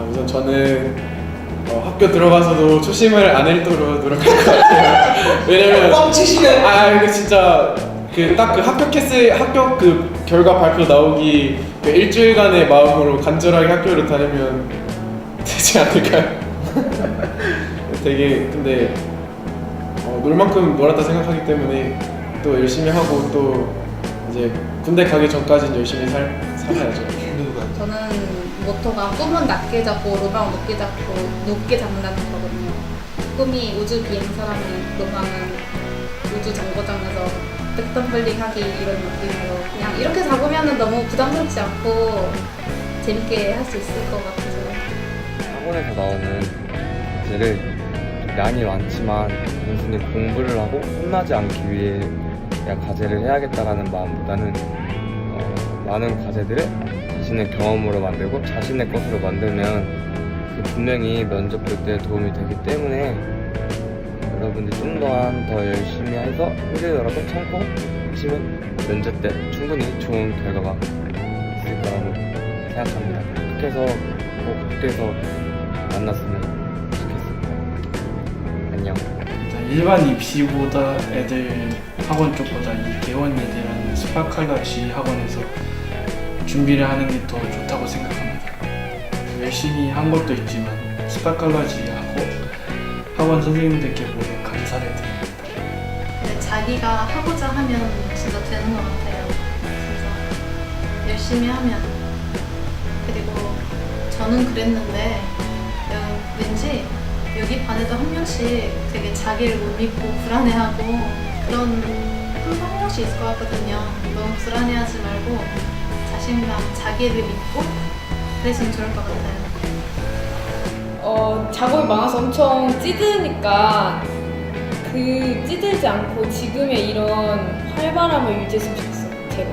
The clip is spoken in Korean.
아, 우선 저는 어, 학교 들어가서도 초심을 안 잃도록 노력할 것 같아요. 왜냐면 뻥치시네. 아 이거 진짜 그 딱 그 합격했을 합격 그 결과 발표 나오기 그 일주일간의 마음으로 간절하게 학교를 다니면 되지 않을까요? 되게 근데 어, 놀 만큼 놀았다 생각하기 때문에 또 열심히 하고 또 이제 군대 가기 전까지는 열심히 살 살아야죠. 저는 모토가 꿈은 낮게 잡고 로망은 높게 잡고 높게 잡는다는 거거든요. 꿈이 우주 비행사라면 로망은 우주 정거장에서 백덤블링 하기 이런 느낌으로 그냥 이렇게 잡으면 너무 부담스럽지 않고 재밌게 할 수 있을 것 같아서 학원에서 나오는 과제를 양이 많지만 단순히 공부를 하고 혼나지 않기 위해 그냥 과제를 해야겠다라는 마음보다는 어, 많은 과제들을 자신의 경험으로 만들고 자신의 것으로 만들면 분명히 면접 볼 때 도움이 되기 때문에 여러분들이 좀더 열심히 해서 힘들더라도 참고 하시면 면접 때 충분히 좋은 결과가 있을 거라고 생각합니다. 해서 꼭 국대에서 만났으면 좋겠습니다. 안녕. 일반 입시보다 애들 학원 쪽보다 이 개원 애들은 스파칼라시 학원에서 준비를 하는 게 더 좋다고 생각합니다. 열심히 한 것도 있지만 스파칼라시 하고 학원 선생님들께 모두 감사를 드립니다. 근데 자기가 하고자 하면 진짜 되는 것 같아요. 진짜 열심히 하면 그리고 저는 그랬는데 어, 왠지 여기 반에도 한 명씩 되게 자기를 못 믿고 불안해하고 그런 한, 한 명씩 있을 것 같거든요. 너무 자신감, 자기를 믿고 그랬으면 좋을 것 같아요. 어, 작업이 많아서 엄청 찌드니까 그 찌들지 않고 지금의 이런 활발함을 유지했으면 좋겠어요. 제가